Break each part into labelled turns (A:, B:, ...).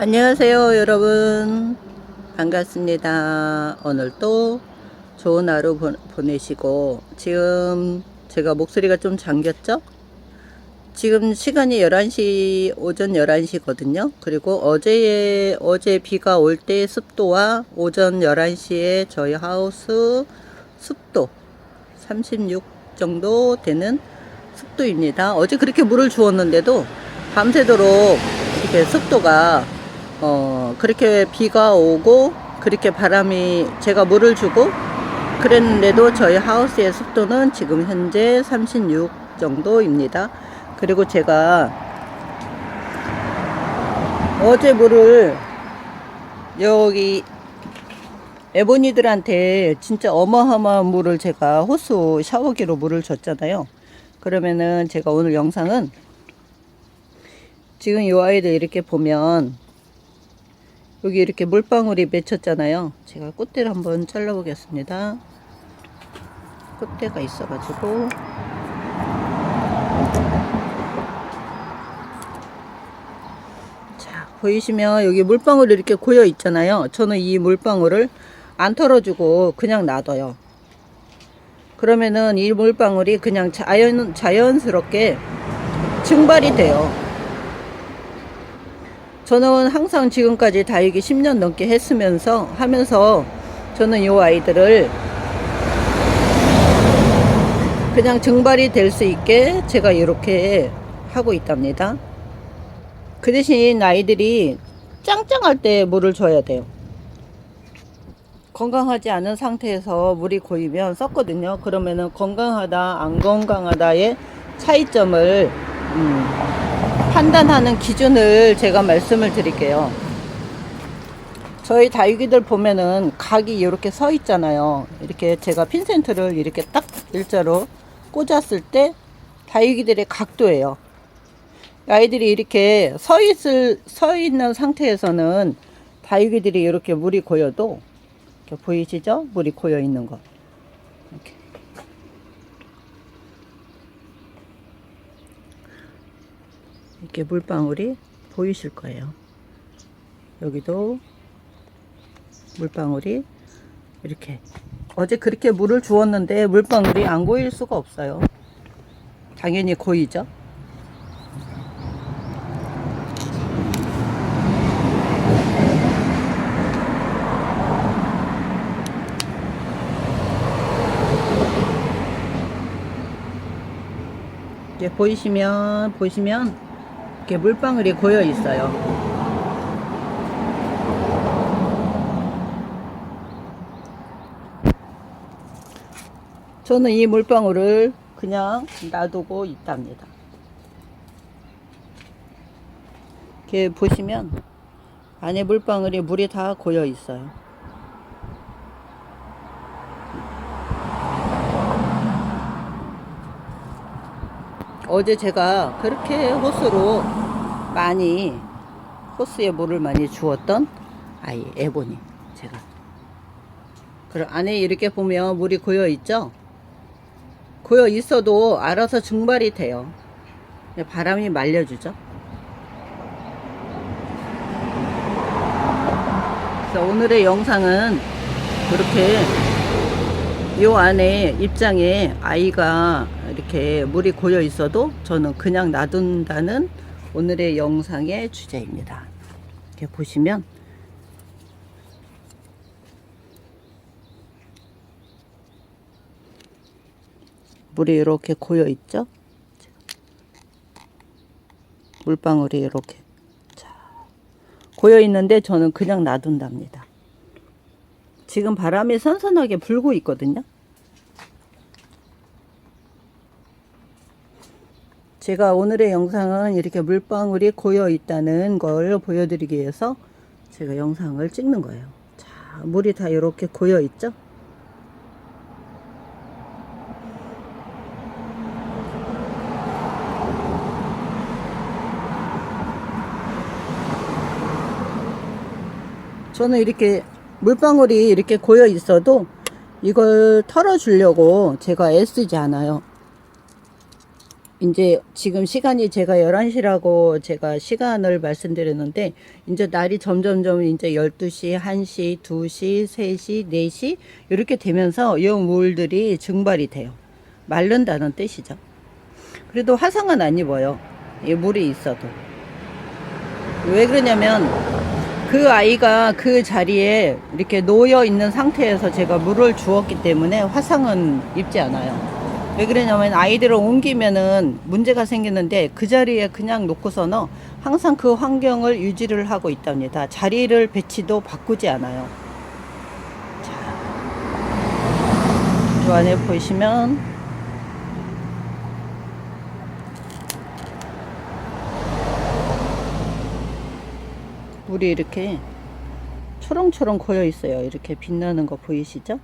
A: 안녕하세요 여러분. 반갑습니다. 오늘 또 좋은 하루 보, 보내시고 지금 제가 목소리가 좀 잠겼죠? 지금 시간이 11시 오전 11시 거든요. 그리고 어제 어제 비가 올때 습도와 오전 11시에 저희 하우스 습도 36 정도 되는 습도입니다. 어제 그렇게 물을 주었는데도 밤새도록 이렇게 습도가 어 그렇게 비가 오고 그렇게 바람이 제가 물을 주고 그랬는데도 저희 하우스의 습도는 지금 현재 36 정도입니다. 그리고 제가 어제 물을 여기 에보니들한테 진짜 어마어마한 물을 제가 호수 샤워기로 물을 줬잖아요. 그러면은 제가 오늘 영상은 지금 이 아이들 이렇게 보면 여기 이렇게 물방울이 맺혔잖아요. 제가 꽃대를 한번 잘라 보겠습니다. 꽃대가 있어가지고 자 보이시면 여기 물방울이 이렇게 고여 있잖아요. 저는 이 물방울을 안 털어주고 그냥 놔둬요. 그러면은 이 물방울이 그냥 자연 자연스럽게 증발이 돼요. 저는 항상 지금까지 다육이 10년 넘게 했으면서 하면서 저는 이 아이들을 그냥 증발이 될 수 있게 제가 이렇게 하고 있답니다. 그 대신 아이들이 짱짱할 때 물을 줘야 돼요. 건강하지 않은 상태에서 물이 고이면 썩거든요. 그러면은 건강하다, 안 건강하다의 차이점을 음, 판단하는 기준을 제가 말씀을 드릴게요. 저희 다육이들 보면은 각이 이렇게 서 있잖아요. 이렇게 제가 핀센트를 이렇게 딱 일자로 꽂았을 때 다육이들의 각도예요. 아이들이 이렇게 서 있을 서 있는 상태에서는 다육이들이 이렇게 물이 고여도 이렇게 보이시죠? 물이 고여 있는 거. 이렇게. 이렇게 물방울이 보이실 거예요. 여기도 물방울이 이렇게 어제 그렇게 물을 주었는데 물방울이 안 고일 수가 없어요. 당연히 고이죠. 이제 보이시면 보시면 이렇게 물방울이 고여 있어요. 저는 이 물방울을 그냥 놔두고 있답니다. 이렇게 보시면 안에 물방울이 물이 다 고여 있어요. 어제 제가 그렇게 호수로 많이 호수에 물을 많이 주었던 아이 에보니 제가. 그럼 안에 이렇게 보면 물이 고여 있죠? 고여 있어도 알아서 증발이 돼요. 바람이 말려주죠? 그래서 오늘의 영상은 그렇게 요 안에 입장에 아이가 이렇게 물이 고여 있어도 저는 그냥 놔둔다는 오늘의 영상의 주제입니다. 이렇게 보시면 물이 이렇게 고여 있죠? 물방울이 이렇게 자, 고여 있는데 저는 그냥 놔둔답니다. 지금 바람이 선선하게 불고 있거든요. 제가 오늘의 영상은 이렇게 물방울이 고여 있다는 걸 보여드리기 위해서 제가 영상을 찍는 거예요. 자, 물이 다 이렇게 고여 있죠? 저는 이렇게 물방울이 이렇게 고여 있어도 이걸 털어 주려고 제가 애쓰지 않아요. 이제 지금 시간이 제가 11시라고 제가 시간을 말씀드렸는데 이제 날이 점점점 이제 12시, 1시, 2시, 3시, 4시 이렇게 되면서 이 물들이 증발이 돼요. 마른다는 뜻이죠. 그래도 화상은 안 입어요. 이 물이 있어도. 왜 그러냐면 그 아이가 그 자리에 이렇게 놓여 있는 상태에서 제가 물을 주었기 때문에 화상은 입지 않아요. 왜 그러냐면 아이들을 옮기면은 문제가 생기는데 그 자리에 그냥 놓고서는 항상 그 환경을 유지를 하고 있답니다. 자리를 배치도 바꾸지 않아요. 자, 요 안에 보시면 물이 이렇게 초롱초롱 고여 있어요. 이렇게 빛나는 거 보이시죠?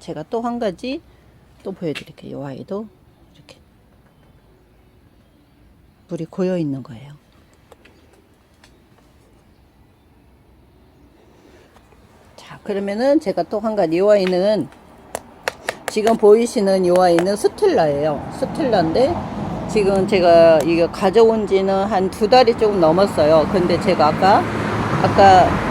A: 제가 또 한 가지 또 보여드릴게요. 이 아이도 이렇게 물이 고여 있는 거예요. 자, 그러면은 제가 또 한 가지 이 아이는 지금 보이시는 이 아이는 스텔라예요. 스텔라인데 지금 제가 이거 가져온 지는 한 두 달이 조금 넘었어요. 근데 제가 아까 아까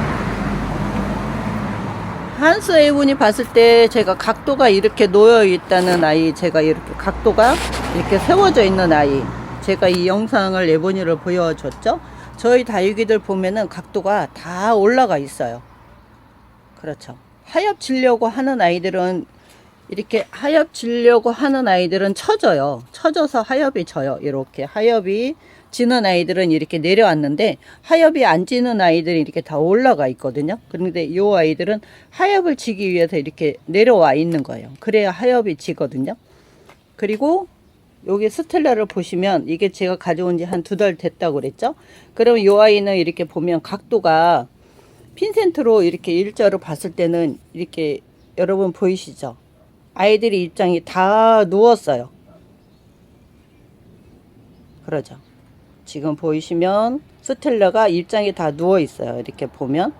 A: 한스 에이분이 봤을 때 제가 각도가 이렇게 놓여 있다는 아이 제가 이렇게 각도가 이렇게 세워져 있는 아이 제가 이 영상을 에보니를 보여줬죠? 저희 다육이들 보면은 각도가 다 올라가 있어요. 그렇죠. 하엽지려고 하는 아이들은 이렇게 하엽지려고 하는 아이들은 처져요. 처져서 하엽이 져요. 이렇게 하엽이 지는 아이들은 이렇게 내려왔는데 하엽이 안 지는 아이들이 이렇게 다 올라가 있거든요. 그런데 이 아이들은 하엽을 지기 위해서 이렇게 내려와 있는 거예요. 그래야 하엽이 지거든요. 그리고 여기 스텔라를 보시면 이게 제가 가져온 지 한 두 달 됐다고 그랬죠. 그럼 이 아이는 이렇게 보면 각도가 핀센트로 이렇게 일자로 봤을 때는 이렇게 여러분 보이시죠? 아이들이 입장이 다 누웠어요. 그러죠. 지금 보이시면 스텔라가 입장이 다 누워 있어요. 이렇게 보면.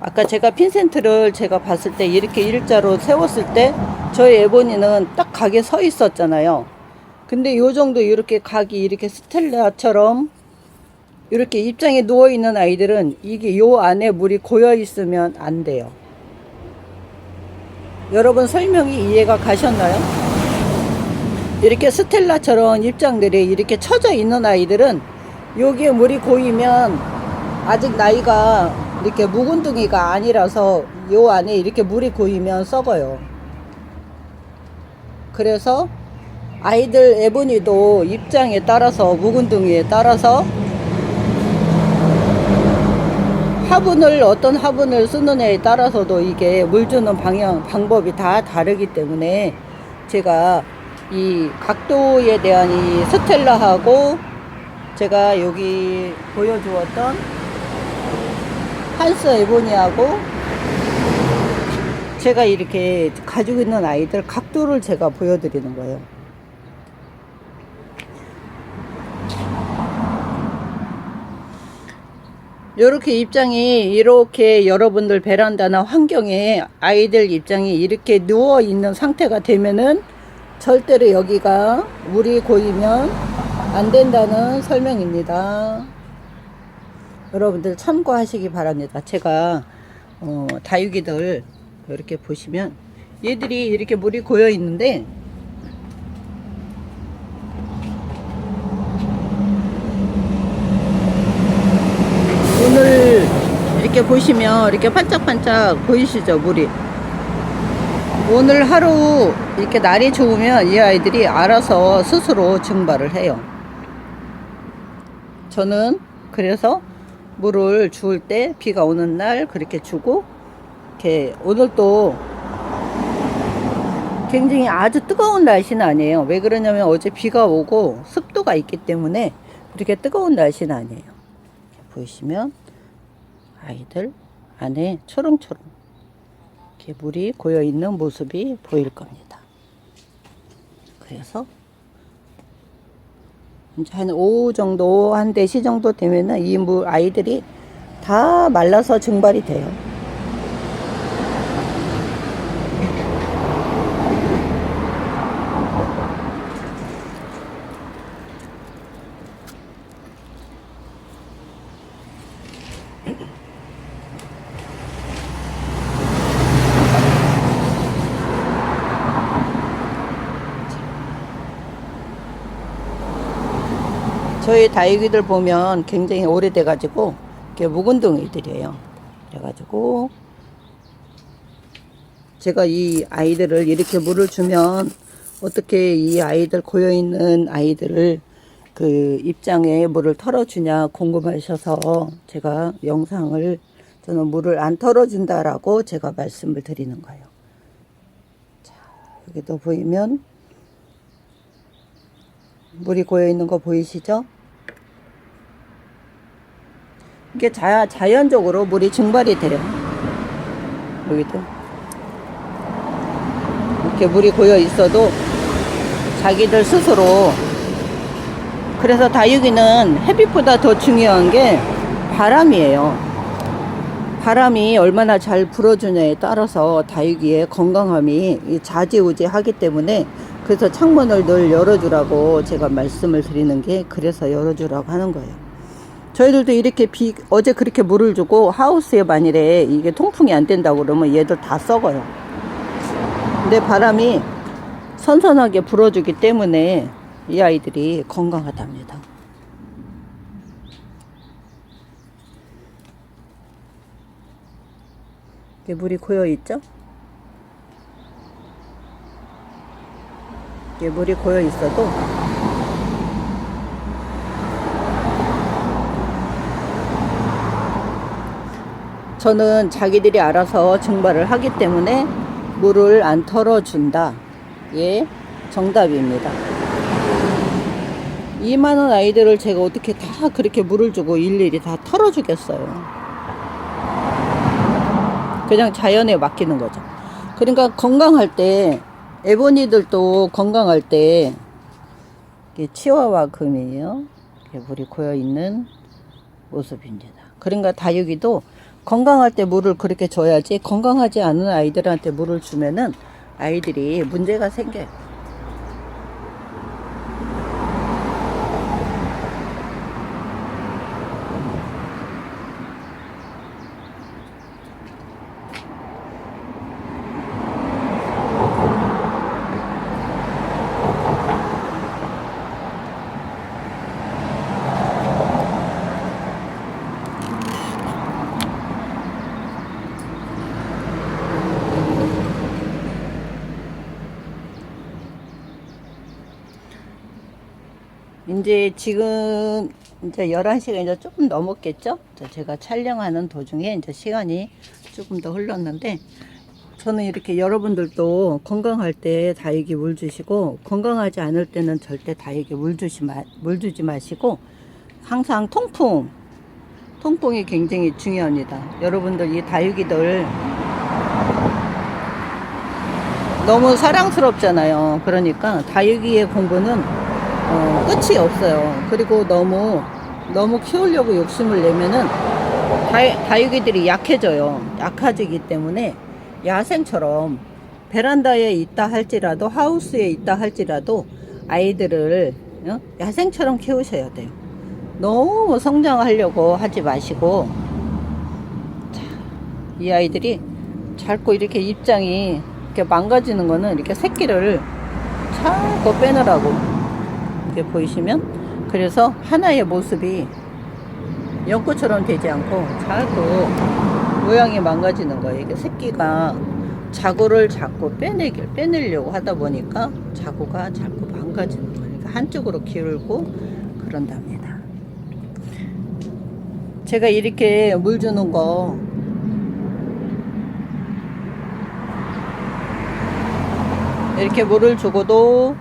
A: 아까 제가 핀센트를 제가 봤을 때 이렇게 일자로 세웠을 때 저희 에보니는 딱 각에 서 있었잖아요. 근데 요 정도 이렇게 각이 이렇게 스텔라처럼 이렇게 입장에 누워 있는 아이들은 이게 요 안에 물이 고여 있으면 안 돼요. 여러분 설명이 이해가 가셨나요? 이렇게 스텔라처럼 입장들이 이렇게 쳐져 있는 아이들은 여기에 물이 고이면 아직 나이가 이렇게 묵은둥이가 아니라서 요 안에 이렇게 물이 고이면 썩어요. 그래서 아이들 에보니도 입장에 따라서 묵은둥이에 따라서 화분을 어떤 화분을 쓰느냐에 따라서도 이게 물 주는 방향 방법이 다 다르기 때문에 제가 이 각도에 대한 이 스텔라하고 제가 여기 보여주었던 한스 에보니하고 제가 이렇게 가지고 있는 아이들 각도를 제가 보여드리는 거예요. 이렇게 입장이 이렇게 여러분들 베란다나 환경에 아이들 입장이 이렇게 누워 있는 상태가 되면은 절대로 여기가 물이 고이면 안 된다는 설명입니다. 여러분들 참고하시기 바랍니다. 제가 어, 다육이들 이렇게 보시면 얘들이 이렇게 물이 고여 있는데 오늘 이렇게 보시면 이렇게 반짝반짝 보이시죠 물이 오늘 하루 이렇게 날이 좋으면 이 아이들이 알아서 스스로 증발을 해요. 저는 그래서 물을 주울 때 비가 오는 날 그렇게 주고 이렇게 오늘 또 굉장히 아주 뜨거운 날씨는 아니에요. 왜 그러냐면 어제 비가 오고 습도가 있기 때문에 그렇게 뜨거운 날씨는 아니에요. 보이시면 아이들 안에 초롱초롱 이렇게 물이 고여 있는 모습이 보일 겁니다. 그래서 이제 한 오후 정도 한 4시 정도 되면은 이 물 아이들이 다 말라서 증발이 돼요. 저희 다육이들 보면 굉장히 오래돼가지고 이렇게 묵은둥이들이에요. 그래가지고 제가 이 아이들을 이렇게 물을 주면 어떻게 이 아이들 고여 있는 아이들을 그 입장에 물을 털어주냐 궁금하셔서 제가 영상을 저는 물을 안 털어준다라고 제가 말씀을 드리는 거예요. 자 여기도 보이면 물이 고여 있는 거 보이시죠? 이게 자, 자연적으로 물이 증발이 돼요. 여기도. 이렇게 물이 고여 있어도 자기들 스스로 그래서 다육이는 햇빛보다 더 중요한 게 바람이에요. 바람이 얼마나 잘 불어주냐에 따라서 다육이의 건강함이 이 좌지우지 하기 때문에 그래서 창문을 늘 열어주라고 제가 말씀을 드리는 게 그래서 열어주라고 하는 거예요. 저희들도 이렇게 비 어제 그렇게 물을 주고 하우스에 만일에 이게 통풍이 안 된다고 그러면 얘들 다 썩어요. 근데 바람이 선선하게 불어주기 때문에 이 아이들이 건강하답니다. 물이 고여 있죠? 물이 고여 있어도 저는 자기들이 알아서 증발을 하기 때문에 물을 안 털어준다. 예, 정답입니다. 이만한 아이들을 제가 어떻게 다 그렇게 물을 주고 일일이 다 털어주겠어요. 그냥 자연에 맡기는 거죠. 그러니까 건강할 때, 에보니들도 건강할 때, 치와와 금이에요. 물이 고여 있는 모습입니다. 그러니까 다육이도 건강할 때 물을 그렇게 줘야지 건강하지 않은 아이들한테 물을 주면은 아이들이 문제가 생겨요. 이제 지금 이제 11시가 이제 조금 넘었겠죠? 제가 촬영하는 도중에 이제 시간이 조금 더 흘렀는데 저는 이렇게 여러분들도 건강할 때 다육이 물 주시고 건강하지 않을 때는 절대 다육이 물 주시 마, 물 주지 마시고 항상 통풍 통풍이 굉장히 중요합니다. 여러분들 이 다육이들 너무 사랑스럽잖아요. 그러니까 다육이의 공부는 어, 끝이 없어요. 그리고 너무 너무 키우려고 욕심을 내면은 다, 다육이들이 약해져요. 약해지기 때문에 야생처럼 베란다에 있다 할지라도 하우스에 있다 할지라도 아이들을 어? 야생처럼 키우셔야 돼요. 너무 성장하려고 하지 마시고 자, 이 아이들이 자꾸 이렇게 입장이 이렇게 망가지는 거는 이렇게 새끼를 자꾸 빼느라고 이렇게 보이시면 그래서 하나의 모습이 연꽃처럼 되지 않고 자꾸 모양이 망가지는 거예요. 이게 새끼가 자구를 자꾸 빼내길 빼내려고 하다 보니까 자구가 자꾸 망가지는 거예요. 그러니까 한쪽으로 기울고 그런답니다. 제가 이렇게 물 주는 거 이렇게 물을 주고도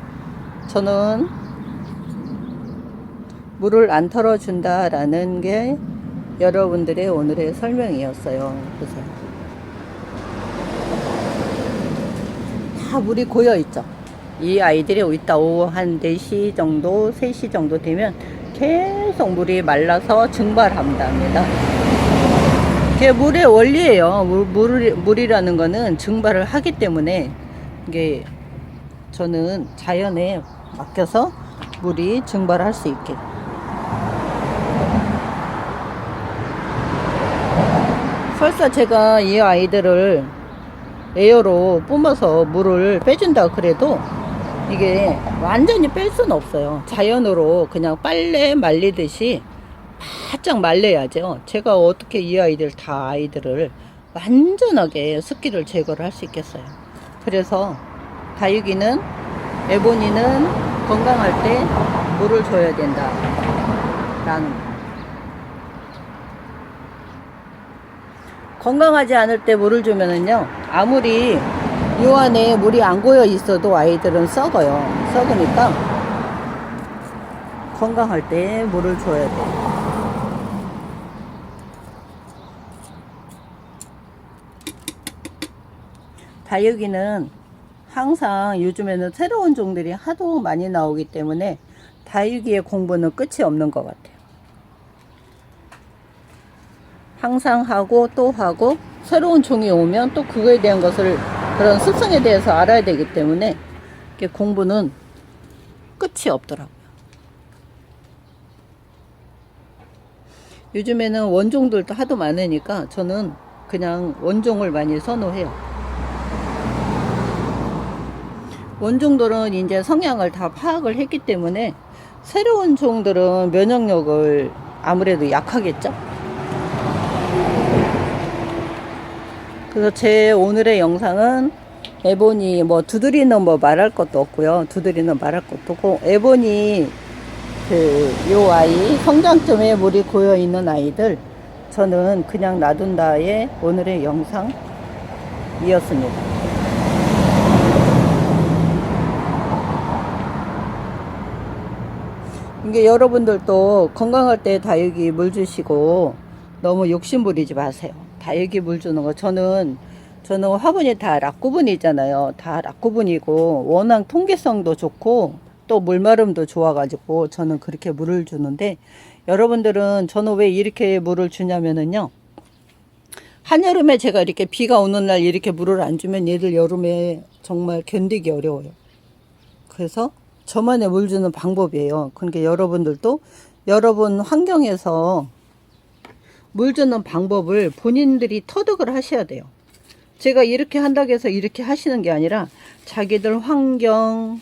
A: 저는 물을 안 털어준다라는 게 여러분들의 오늘의 설명이었어요. 그래서 다 물이 고여 있죠. 이 아이들이 이따 오후 한 4시 정도, 3시 정도 되면 계속 물이 말라서 증발한답니다. 그게 물의 원리예요. 물, 물, 물이라는 거는 증발을 하기 때문에 이게 저는 자연에 맡겨서 물이 증발할 수 있게 설사 제가 이 아이들을 에어로 뿜어서 물을 빼준다 그래도 이게 완전히 뺄 수는 없어요. 자연으로 그냥 빨래 말리듯이 바짝 말려야죠. 제가 어떻게 이 아이들 다 아이들을 완전하게 습기를 제거를 할 수 있겠어요. 그래서 다육이는 에보니는 건강할 때 물을 줘야 된다. 라는 건강하지 않을 때 물을 주면은요, 아무리 요 안에 물이 안 고여 있어도 아이들은 썩어요. 썩으니까 건강할 때 물을 줘야 돼요. 다육이는 항상 요즘에는 새로운 종들이 하도 많이 나오기 때문에 다육이의 공부는 끝이 없는 것 같아요. 항상 하고 또 하고 새로운 종이 오면 또 그거에 대한 것을 그런 습성에 대해서 알아야 되기 때문에 공부는 끝이 없더라고요. 요즘에는 원종들도 하도 많으니까 저는 그냥 원종을 많이 선호해요. 원종들은 이제 성향을 다 파악을 했기 때문에 새로운 종들은 면역력을 아무래도 약하겠죠? 그래서 제 오늘의 영상은 에보니 뭐 두드리는 뭐 말할 것도 없고요. 두드리는 말할 것도 없고 에보니 그 요 아이 성장점에 물이 고여 있는 아이들 저는 그냥 놔둔다의 오늘의 영상이었습니다. 이게 여러분들도 건강할 때 다육이 물 주시고 너무 욕심 부리지 마세요. 다육이 물 주는 거 저는 저는 화분이 다 락구분이잖아요. 다 락구분이고 워낙 통기성도 좋고 또 물마름도 좋아가지고 저는 그렇게 물을 주는데 여러분들은 저는 왜 이렇게 물을 주냐면은요. 한여름에 제가 이렇게 비가 오는 날 이렇게 물을 안 주면 얘들 여름에 정말 견디기 어려워요. 그래서 저만의 물 주는 방법이에요. 그러니까 여러분들도 여러분 환경에서 물 주는 방법을 본인들이 터득을 하셔야 돼요. 제가 이렇게 한다고 해서 이렇게 하시는 게 아니라 자기들 환경,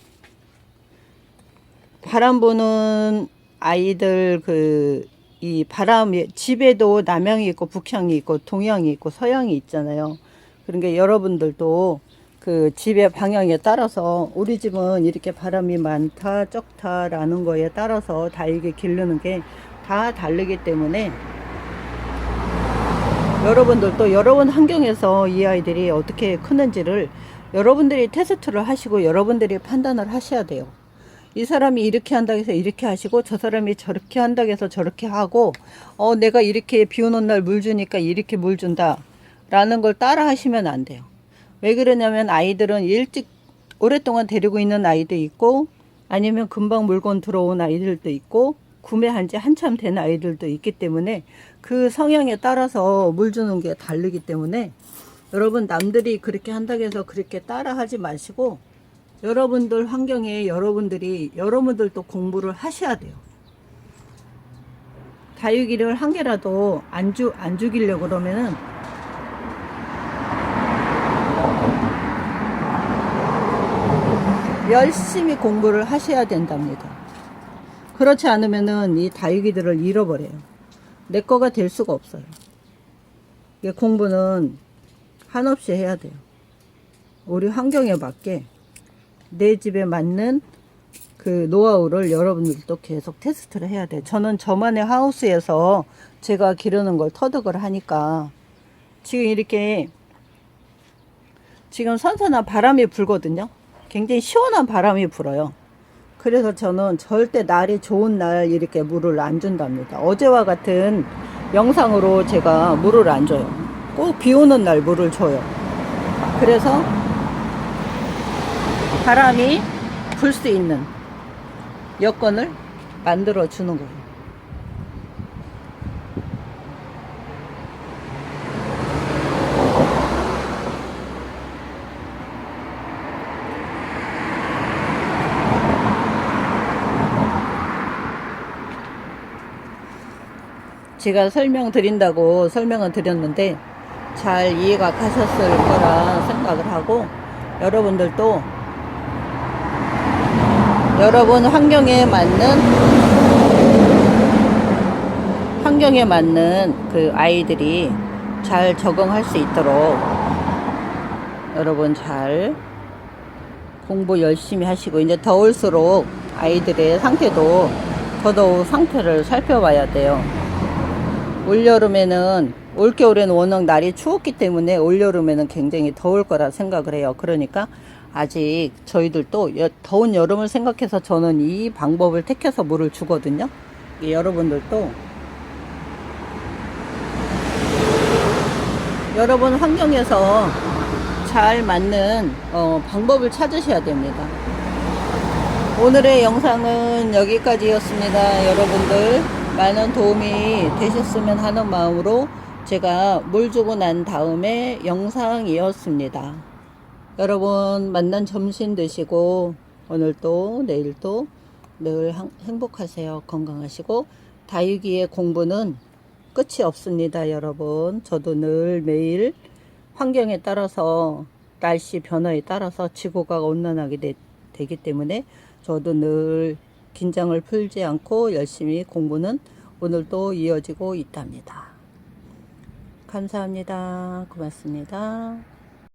A: 바람 부는 아이들 그 이 바람이 집에도 남향이 있고 북향이 있고 동향이 있고 서향이 있잖아요. 그러니까 여러분들도 그 집의 방향에 따라서 우리 집은 이렇게 바람이 많다 적다라는 거에 따라서 다육이 기르는 게 다 다르기 때문에 여러분들도 여러분 환경에서 이 아이들이 어떻게 크는지를 여러분들이 테스트를 하시고 여러분들이 판단을 하셔야 돼요. 이 사람이 이렇게 한다고 해서 이렇게 하시고 저 사람이 저렇게 한다고 해서 저렇게 하고 어 내가 이렇게 비 오는 날 물 주니까 이렇게 물 준다 라는 걸 따라 하시면 안 돼요. 왜 그러냐면 아이들은 일찍 오랫동안 데리고 있는 아이도 있고 아니면 금방 물건 들어온 아이들도 있고 구매한 지 한참 된 아이들도 있기 때문에 그 성향에 따라서 물 주는 게 다르기 때문에 여러분 남들이 그렇게 한다고 해서 그렇게 따라 하지 마시고 여러분들 환경에 여러분들이 여러분들도 공부를 하셔야 돼요. 다육이를 한 개라도 안 주, 안 죽이려고 그러면은 열심히 공부를 하셔야 된답니다. 그렇지 않으면은 이 다육이들을 잃어버려요. 내 거가 될 수가 없어요. 이게 공부는 한없이 해야 돼요. 우리 환경에 맞게 내 집에 맞는 그 노하우를 여러분들도 계속 테스트를 해야 돼요. 저는 저만의 하우스에서 제가 기르는 걸 터득을 하니까 지금 이렇게 지금 선선한 바람이 불거든요. 굉장히 시원한 바람이 불어요. 그래서 저는 절대 날이 좋은 날 이렇게 물을 안 준답니다. 어제와 같은 영상으로 제가 물을 안 줘요. 꼭 비 오는 날 물을 줘요. 그래서 바람이 불 수 있는 여건을 만들어 주는 거예요. 제가 설명드린다고 설명을 드렸는데 잘 이해가 가셨을 거라 생각을 하고 여러분들도 여러분 환경에 맞는 환경에 맞는 그 아이들이 잘 적응할 수 있도록 여러분 잘 공부 열심히 하시고 이제 더울수록 아이들의 상태도 더더욱 상태를 살펴봐야 돼요. 올여름에는 올겨울에는 워낙 날이 추웠기 때문에 올여름에는 굉장히 더울 거라 생각을 해요. 그러니까 아직 저희들도 여- 더운 여름을 생각해서 저는 이 방법을 택해서 물을 주거든요. 이 여러분들도 여러분 환경에서 잘 맞는 어, 방법을 찾으셔야 됩니다. 오늘의 영상은 여기까지였습니다. 여러분들 많은 도움이 되셨으면 하는 마음으로 제가 물 주고 난 다음에 영상이었습니다. 여러분 만난 점심 드시고 오늘도 내일도 늘 항- 행복하세요. 건강하시고 다육이의 공부는 끝이 없습니다, 여러분. 저도 늘 매일 환경에 따라서 날씨 변화에 따라서 지구가 온난하게 되, 되기 때문에 저도 늘 긴장을 풀지 않고 열심히 공부는 오늘도 이어지고 있답니다. 감사합니다. 고맙습니다.